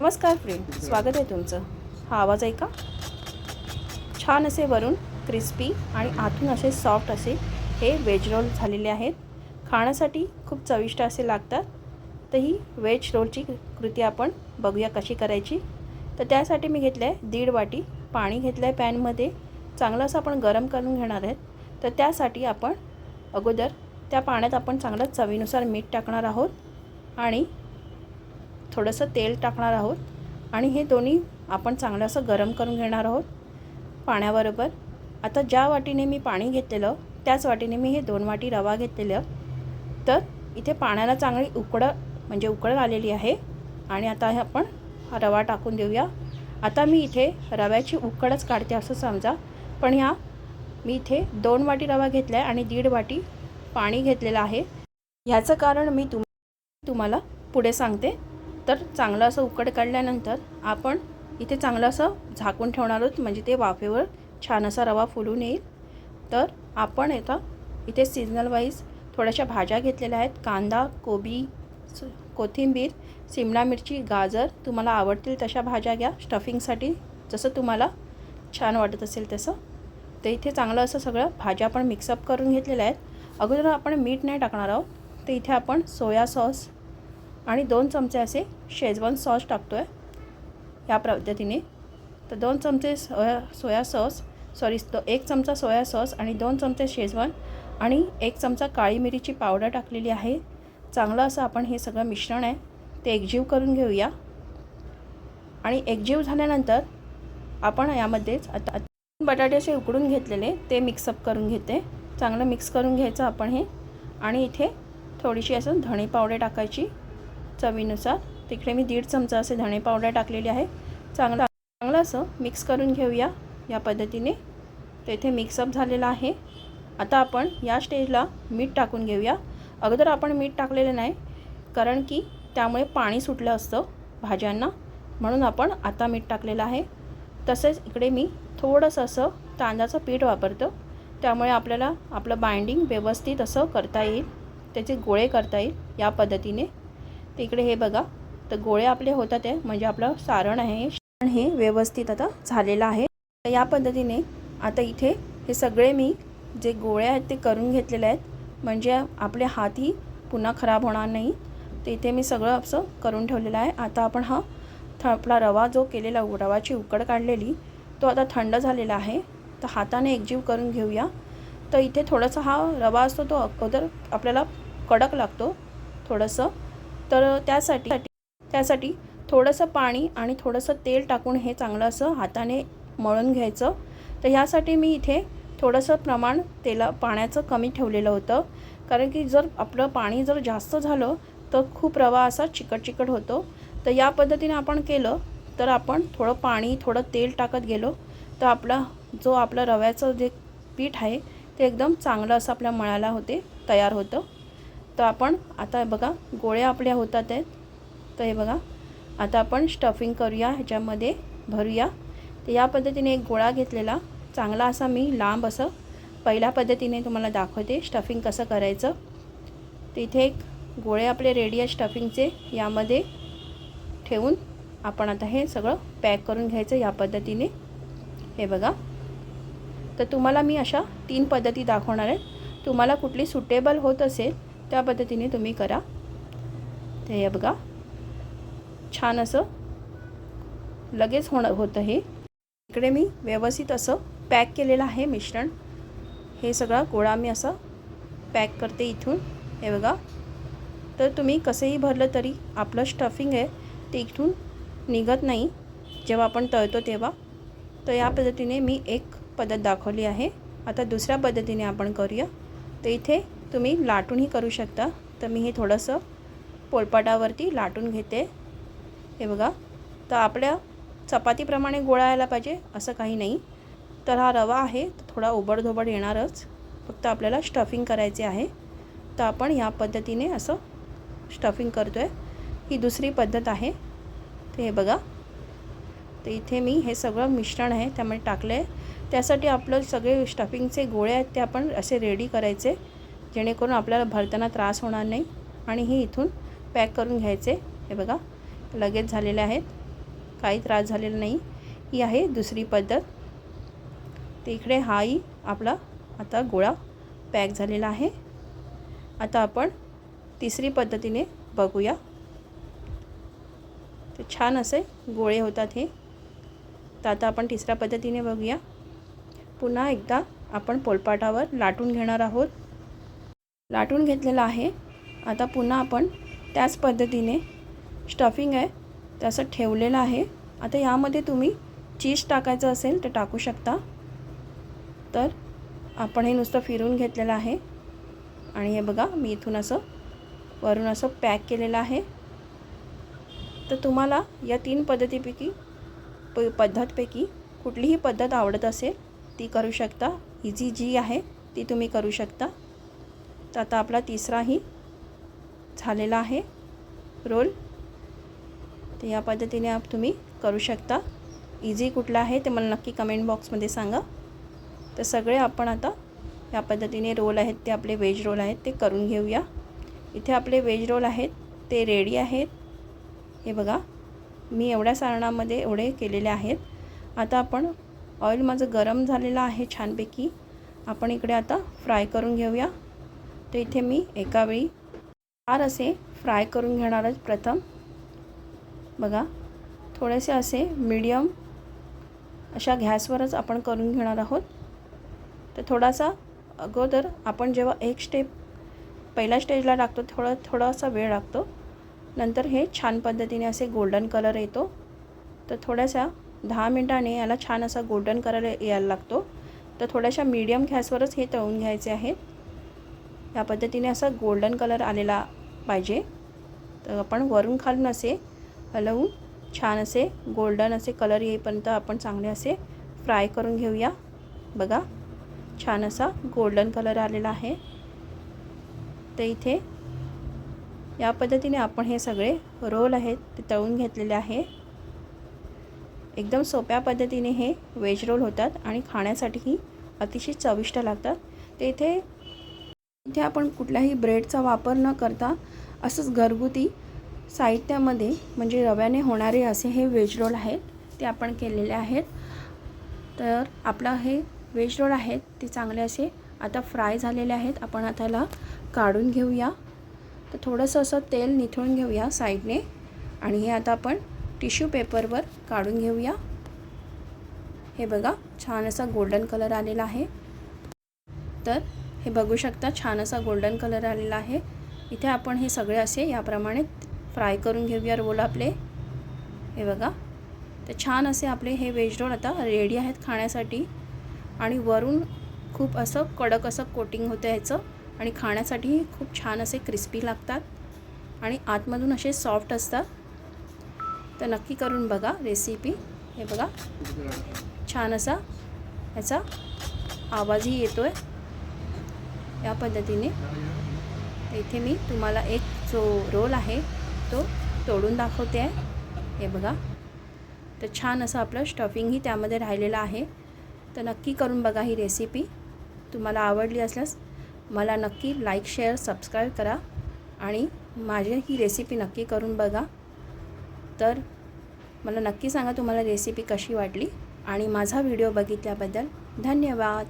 नमस्कार फ्रेंड स्वागत आहे तुमचं. हा आवाज आहे का छान असे वरून क्रिस्पी आणि आतून असे सॉफ्ट असे हे वेज रोल झालेले आहेत. खाण्यासाठी खूप चविष्ट असे लागतात. तर ही वेज रोलची कृती आपण बघूया कशी करायची. तर त्यासाठी मी घेतलं आहे दीड वाटी पाणी घेतलं आहे पॅनमध्ये. चांगलं असं आपण गरम करून घेणार आहेत. तर त्यासाठी आपण अगोदर त्या पाण्यात आपण चांगलं चवीनुसार मीठ टाकणार आहोत आणि थोडंसं तेल टाकणार आहोत आणि हे दोन्ही आपण चांगलं असं गरम करून घेणार आहोत पाण्याबरोबर. आता ज्या वाटीने मी पाणी घेतलेलं त्याच वाटीने मी हे दोन वाटी रवा घेतलेलं. तर इथे पाण्याला चांगली उकडं म्हणजे उकळ आलेली आहे आणि आता हे आपण हा रवा टाकून देऊया. आता मी इथे रव्याची उकडच काढते असं समजा. पण ह्या मी इथे दोन वाटी रवा घेतला आहे आणि दीड वाटी पाणी घेतलेलं आहे. ह्याचं कारण मी तुम तुम्हाला पुढे सांगते. तर चांगलं असं उकड काढल्यानंतर आपण इथे चांगलं असं झाकून ठेवणार आहोत. म्हणजे ते वाफेवर छान असा रवा फुलून येईल. तर आपण आता इथे सिजनल वाईज थोड्याशा भाज्या घेतलेल्या आहेत. कांदा कोबी कोथिंबीर सिमला मिरची गाजर. तुम्हाला आवडतील तशा भाज्या घ्या. स्टफिंगसाठी जसं तुम्हाला छान वाटत असेल तसं. तर इथे चांगलं असं सगळं भाज्या आपण मिक्सअप करून घेतलेल्या आहेत. अगोदर आपण मीठ नाही टाकणार आहोत. तर इथे आपण सोया सॉस आणि दोन चमचे असे शेजवान सॉस टाकतो आहे ह्या पद्धतीने. तर दोन चमचे सोया सोया सॉस सॉरी तो एक चमचा सोया सॉस आणि दोन चमचे शेजवान आणि एक चमचा काळी मिरीची पावडर टाकलेली आहे. चांगलं असं आपण हे सगळं मिश्रण आहे ते एकजीव करून घेऊया. आणि एकजीव झाल्यानंतर आपण यामध्येच आता आता बटाटे असे उकडून घेतलेले ते मिक्सअप करून घेते. चांगलं मिक्स करून घ्यायचं आपण हे. आणि इथे थोडीशी असं धणे पावडर टाकायची. चवीनुसार. तिकडे मी दीड चमचा असे धणे पावडर टाकलेली आहे. चांगला चांगलं असं मिक्स करून घेऊया या पद्धतीने. तर इथे मिक्सअप झालेलं आहे. आता आपण या स्टेजला मीठ टाकून घेऊया. अगोदर आपण मीठ टाकलेलं नाही कारण की त्यामुळे पाणी सुटलं असतं भाज्यांना. म्हणून आपण आता मीठ टाकलेलं आहे. तसेच इकडे मी थोडंसं असं तांदळाचं पीठ वापरतो. त्यामुळे आपल्याला आपलं बाइंडिंग व्यवस्थित असं करता येईल. त्याचे गोळे करता येईल या पद्धतीने. तर इकडे हे बघा. तर गोळे आपले होतात आहे म्हणजे आपलं सारण आहे. सारण हे व्यवस्थित आता झालेलं आहे. तर या पद्धतीने आता इथे हे सगळे मी जे गोळे आहेत ते करून घेतलेले आहेत. म्हणजे आपले हातही पुन्हा खराब होणार नाही. तर इथे मी सगळं असं करून ठेवलेलं आहे. आता आपण हा थ आपला रवा जो केलेला उ- रवाची उकड काढलेली तो आता थंड झालेला आहे. तर हाताने एकजीव करून घेऊया. तर इथे थोडासा हा रवा असतो तो अगोदर आपल्याला कडक लागतो. थोडंसं तर त्यासाठी त्यासाठी थोडंसं पाणी आणि थोडंसं तेल टाकून हे चांगलं असं हाताने मळून घ्यायचं. तर ह्यासाठी मी इथे थोडंसं प्रमाण तेला पाण्याचं कमी ठेवलेलं होतं. कारण की जर आपलं पाणी जर जास्त झालं तर खूप रवा असा चिकट चिकट होतो. तर या पद्धतीने आपण केलं तर आपण थोडं पाणी थोडं तेल टाकत गेलो तर आपला जो आपला रव्याचं जे पीठ आहे ते एकदम चांगलं असं आपल्या मळाला होते तयार होतं. तर आपण आता बघा गोळ्या आपल्या होतात आहेत. तर हे बघा आता आपण स्टफिंग करूया ह्याच्यामध्ये भरूया. तर या पद्धतीने एक गोळा घेतलेला चांगला असा मी लांब असं पहिल्या पद्धतीने तुम्हाला दाखवते स्टफिंग कसं करायचं. तर इथे एक गोळे आपले रेडी आहे स्टफिंगचे यामध्ये ठेवून आपण आता हे सगळं पॅक करून घ्यायचं या पद्धतीने. हे बघा. तर तुम्हाला मी अशा तीन पद्धती दाखवणार आहे. तुम्हाला कुठली सुटेबल होत असेल त्या पद्धतीने तुम्ही करा. ते हे बघा. छान असं लगेच होणं होतं हे. इकडे मी व्यवस्थित असं पॅक केलेलं आहे मिश्रण. हे सगळा गोळा मी असं पॅक करते इथून. हे बघा. तर तुम्ही कसंही भरलं तरी आपलं स्टफिंग आहे ते इथून निघत नाही. जेव्हा आपण तळतो तेव्हा. तर या पद्धतीने मी एक पद्धत दाखवली आहे. आता दुसऱ्या पद्धतीने आपण करूया. तर इथे तुम्ही लाटूनही करू शकता. तर मी हे थोडंसं पोलपाटावरती लाटून घेते. हे बघा. तर आपल्या चपातीप्रमाणे गोळा यायला पाहिजे असं काही नाही. तर हा रवा आहे थोडा ओबडधोबड येणारच. फक्त आपल्याला स्टफिंग करायचे आहे. तर आपण या पद्धतीने असं स्टफिंग करतो आहे ही दुसरी पद्धत आहे. ते हे बघा. तर इथे मी हे सगळं मिश्रण आहे त्यामध्ये टाकलं आहे त्यासाठी आपलं सगळे स्टफिंगचे गोळे आहेत ते आपण असे रेडी करायचे. जेणेकरून आपल्याला भरताना त्रास होणार नाही. आणि हे इथून पॅक करून घ्यायचे. हे बघा लगेच झालेले आहेत. काही त्रास झालेला नाही. ही आहे दुसरी पद्धत. तर इकडे हाही आपला आता गोळा पॅक झालेला आहे. आता आपण तिसरी पद्धतीने बघूया. तर छान असे गोळे होतात हे. तर आता आपण तिसऱ्या पद्धतीने बघूया. पुन्हा एकदा आपण पोलपाटावर लाटून घेणार आहोत. लाटून घेतलेलं आहे. आता पुन्हा आपण त्याच पद्धतीने स्टफिंग आहे तसं ठेवलेलं आहे. आता यामध्ये तुम्ही चीज टाकायचं असेल तर टाकू शकता. तर आपण हे नुसतं फिरून घेतलेलं आहे. आणि हे बघा मी इथून असं वरून असं पॅक केलेलं आहे. तर तुम्हाला या तीन पद्धतीपैकी प पद्धतपैकी कुठलीही पद्धत आवडत असेल ती करू शकता. इझी जी आहे ती तुम्ही करू शकता. तर आता आपला तिसराही झालेला आहे. रोल. तर या पद्धतीने आप तुम्ही करू शकता. इझी कुठला आहे ते मला नक्की कमेंट बॉक्समध्ये सांगा. तर सगळे आपण आता या पद्धतीने रोल आहेत ते आपले व्हेज रोल आहेत ते करून घेऊया. इथे आपले व्हेज रोल आहेत ते रेडी आहेत. हे बघा मी एवढ्या सारणामध्ये एवढे केलेले आहेत. आता आपण ऑइल माझं गरम झालेलं आहे छानपैकी. आपण इकडे आता फ्राय करून घेऊया. तर इथे मी एकावेळी चार असे फ्राय करून घेणार आहे प्रथम. बघा थोडेसे असे मीडियम अशा गॅसवरच आपण करून घेणार आहोत. तर थोडासा अगोदर आपण जेव्हा एक स्टेप पहिल्या स्टेजला टाकतो थोडा थोडासा वेळ लागतो. नंतर हे छान पद्धतीने असे गोल्डन कलर येतो. तर थोड्याशा दहा मिनटाने याला छान असा गोल्डन कलर यायला लागतो. तर थोड्याशा मीडियम गॅसवरच हे तळून घ्यायचे आहेत. या पद्धतीने असा गोल्डन कलर आलेला पाहिजे. तर आपण वरून खालून असे हलवून छान असे गोल्डन असे कलर येईपर्यंत आपण चांगले असे फ्राय करून घेऊया. बघा छान असा गोल्डन कलर आलेला आहे. तर इथे या पद्धतीने आपण हे सगळे रोल आहेत ते तळून घेतलेले आहे. एकदम सोप्या पद्धतीने हे वेज रोल होतात आणि खाण्यासाठीही अतिशय चविष्ट लागतात. ते इथे इथे आपण कुठल्याही ब्रेडचा वापर न करता असंच घरगुती साहित्यामध्ये म्हणजे रव्याने होणारे असे हे वेज रोल आहेत ते आपण केलेले आहेत. तर आपलं हे वेज रोल आहेत ते चांगले असे आता फ्राय झालेले आहेत. आपण आता याला काढून घेऊया. तर थोडंसं असं तेल निथळून घेऊया साईडने आणि हे आता आपण टिश्यू पेपरवर काढून घेऊया. हे बघा छान असा गोल्डन कलर आलेला आहे. तर हे बघू शकता छान असा गोल्डन कलर आलेला आहे. इथे आपण हे सगळे असे याप्रमाणे फ्राय करून घेऊया रोल आपले. हे बघा. तर छान असे आपले हे वेज रोल आता रेडी आहेत खाण्यासाठी. आणि वरून खूप असं कडक असं कोटिंग होतं ह्याचं. आणि खाण्यासाठीही खूप छान असे क्रिस्पी लागतात. आणि आतमधून असे सॉफ्ट असतात. तर नक्की करून बघा रेसिपी हे बघा. छान असा ह्याचा आवाजही येतो आहे या पद्धतीने. इथे मी तुम्हाला एक जो रोल आहे तो तोडून दाखवते आहे. हे बघा. तर छान असं आपलं स्टफिंगही त्यामध्ये राहिलेलं आहे. तर नक्की करून बघा ही रेसिपी तुम्हाला आवडली असल्यास मला नक्की लाईक शेअर सबस्क्राईब करा आणि माझी ही रेसिपी नक्की करून बघा. तर मला नक्की सांगा तुम्हाला रेसिपी कशी वाटली आणि माझा व्हिडिओ बघितल्याबद्दल धन्यवाद.